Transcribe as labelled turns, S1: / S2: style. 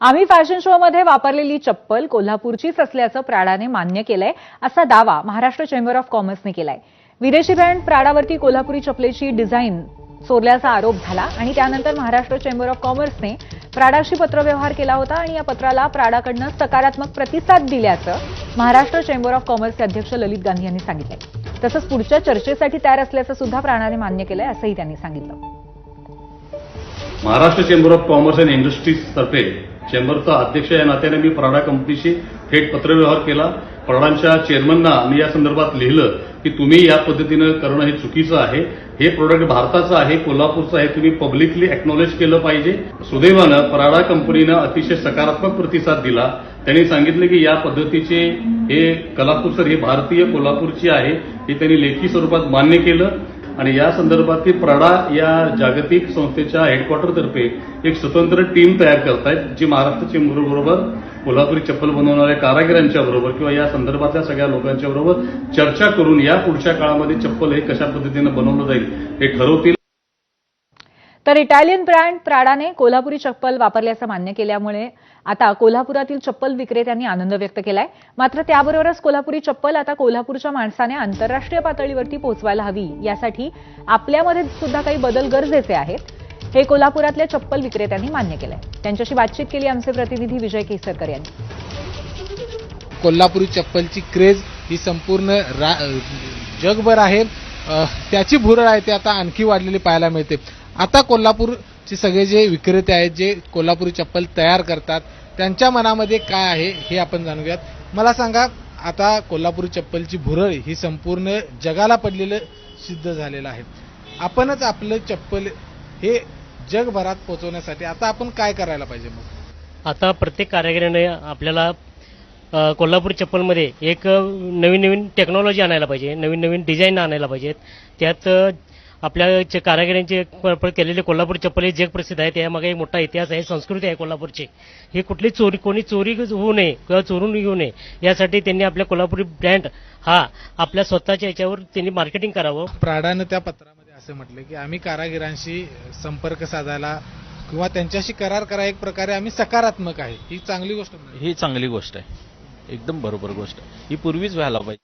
S1: आम्ही fashion show मध्ये वापरलेली चप्पल कोल्हापूरचीच असल्याचं प्राडाने मान्य केलंय असा दावा महाराष्ट्र चेंबर ऑफ कॉमर्सने केलाय. विदेशी ब्रँड प्राडावरती कोल्हापुरी चपलेची डिझाईन चोरल्याचा आरोप झाला आणि त्यानंतर महाराष्ट्र चेंबर ऑफ कॉमर्सने प्राडाशी पत्रव्यवहार केला होता आणि या पत्राला प्राडाकडनं सकारात्मक प्रतिसाद दिल्याचं महाराष्ट्र चेंबर ऑफ कॉमर्सचे अध्यक्ष ललित गांधी यांनी सांगितलंय. तसंच पुढच्या चर्चेसाठी तयार असल्याचं सुद्धा प्राडाने मान्य केलंय असंही त्यांनी सांगितलं.
S2: Maharashtra chamber of commerce and industries तर्फे चेंबरचा अध्यक्ष या नात्याने मी प्राडा कंपनीशी थेट पत्रव्यवहार केला. प्राडांच्या चेअरमनना मी या संदर्भात लिहिलं की तुम्ही या पद्धतीनं करणं हे चुकीचं आहे. हे प्रोडक्ट भारताचं आहे कोल्हापूरचं आहे तुम्ही पब्लिकली एक्नॉलेज केलं पाहिजे. सुदैवानं प्राडा कंपनीनं अतिशय सकारात्मक प्रतिसाद दिला. त्यांनी सांगितलं की या पद्धतीचे हे कलापूर हे भारतीय कोल्हापूरची आहे हे त्यांनी लेखी स्वरूपात मान्य केलं. आणि या संदर्भातील प्राडा या जागतिक संस्थेच्या हेडक्वार्टरतर्फे एक स्वतंत्र टीम तयार करतायत जी महाराष्ट्र चेंबर बरोबर कोल्हापुरी चप्पल बनवणाऱ्या कारागिरांच्या बरोबर किंवा या संदर्भातल्या सगळ्या लोकांच्या बरोबर चर्चा करून या पुढच्या काळामध्ये चप्पल हे कशा पद्धतीनं बनवलं जाईल हे ठरवतील.
S1: तर इटालियन ब्रँड प्राडाने कोल्हापुरी चप्पल वापरल्याचं मान्य केल्यामुळे आता कोल्हापुरातील चप्पल विक्रेत्यांनी आनंद व्यक्त केलाय. मात्र त्याबरोबरच कोल्हापुरी चप्पल आता कोल्हापूरच्या माणसाने आंतरराष्ट्रीय पातळीवरती पोहोचवायला हवी यासाठी आपल्यामध्ये सुद्धा काही बदल गरजेचे आहेत हे कोल्हापुरातल्या चप्पल विक्रेत्यांनी मान्य केलंय. त्यांच्याशी बातचीत केली आमचे प्रतिनिधी विजय केसरकर यांनी.
S3: कोल्हापुरी चप्पलची क्रेज ही संपूर्ण रा जगभर आहे. त्याची भुरळ आहे ते आता आणखी वाढलेली पाहायला मिळते. आता कोल्हापूरचे सगळे जे विक्रेते आहेत जे कोल्हापुरी चप्पल तयार करतात त्यांच्या मनामध्ये काय आहे हे आपण जाणूयात. मला सांगा आता कोल्हापुरी चप्पलची भुरळ ही संपूर्ण जगाला पडलेलं सिद्ध झालेलं आहे. आपणच आपलं चप्पल हे जगभरात पोहोचवण्यासाठी आता आपण काय करायला पाहिजे मग?
S4: आता प्रत्येक कारागिराने आपल्याला कोल्हापूर चप्पलमध्ये एक नवीन नवीन टेक्नॉलॉजी आणायला पाहिजे नवीन नवीन डिझाईन आणायला पाहिजेत. त्यात आपल्या चे- कारागिरांचे केलेले कोल्हापूर चप्पल हे जगप्रसिद्ध आहे त्यामागे एक मोठा इतिहास आहे संस्कृती आहे कोल्हापूरची. ही कुठली चोरी कोणी चोरी होऊ नये किंवा चोरून घेऊ नये यासाठी त्यांनी आपल्या कोल्हापुरी ब्रँड हा आपल्या स्वतःच्या याच्यावर त्यांनी मार्केटिंग करावं.
S3: प्राडानं त्या पत्रामध्ये असं म्हटलं की आम्ही कारागिरांशी संपर्क साधायला किंवा त्यांच्याशी करार करा एक प्रकारे आम्ही सकारात्मक आहे. ही चांगली गोष्ट.
S5: ही चांगली गोष्ट आहे. एकदम बरोबर गोष्ट. आहे ही पूर्वीच व्हायला पाहिजे.